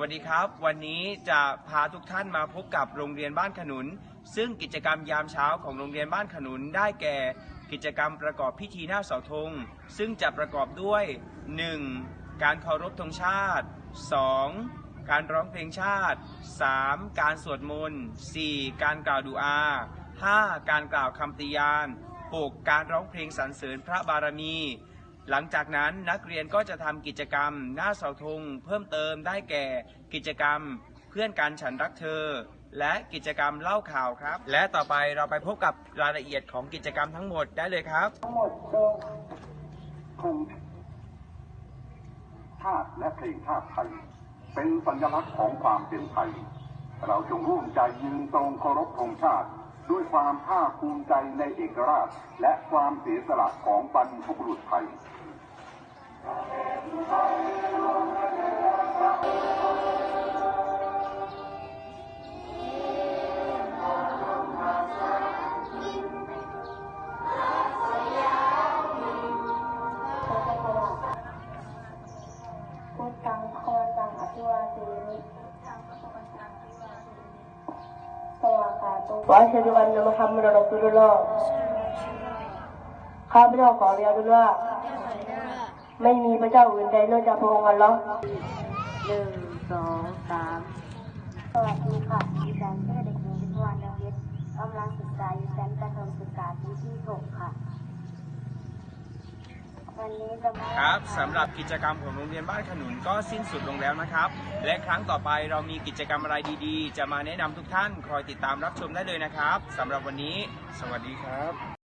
วัสดีครับ วันนี้จะพาทุกท่านมาพบกับโรงเรียนบ้านขนุน ซึ่งกิจกรรมยามเช้าของโรงเรียนบ้านขนุนได้แก่ กิจกรรมประกอบพิธีหน้าเสาธงซึ่งจะประกอบด้วย 1. การเคารพธงชาติ 2. การร้องเพลงชาติ 3. การสวดมนต์ 4. การกล่าวดูอา 5. การกล่าวคำติยาน 6. การร้องเพลงสรรเสริญพระบารมี หลังจากนั้นนักเรียนก็จะทำกิจกรรม หน้าเสาธงเพิ่มเติมได้แก่กิจกรรมเพื่อนกันฉันรักเธอ และกิจกรรมเล่าข่าวครับ และต่อไปเราไปพบกับรายละเอียดของกิจกรรมทั้งหมดได้เลยครับ ทั้งหมดโดยธงชาติและเพลงชาติไทย เป็นสัญลักษณ์ของความเป็นไทย เราจงร่วมใจยืนตรงเคารพธงชาติ ด้วยความภาคภูมิใจในเอกราช และความเสียสละของบรรพบุรุษไทยพุทธังคอตังอภิวาเทมิสวากาโตวะชรวันนม ฮัมมัดรอสุลลอฮ์ข้าพเจ้าขอเรียนรู้ว่า ไม่มีพระเจ้าอื่นใดนอกจากพระองค์อัลลอฮ์หนึ่งสองสามสวัสดีค่ะดิฉันชื่อเด็กหญิงวิทวานยังวิทย์กำลังศึกษาอยู่ชั้นประถมศึกษาปีที่หกค่ะวันนี้จะมา ครับสำหรับกิจกรรมของโรงเรียนบ้านขนุนก็สิ้นสุดลงแล้วนะครับ และครั้งต่อไปเรามีกิจกรรมอะไรดีๆ จะมาแนะนำทุกท่าน คอยติดตามรับชมได้เลยนะครับสำหรับวันนี้ สวัสดีครับ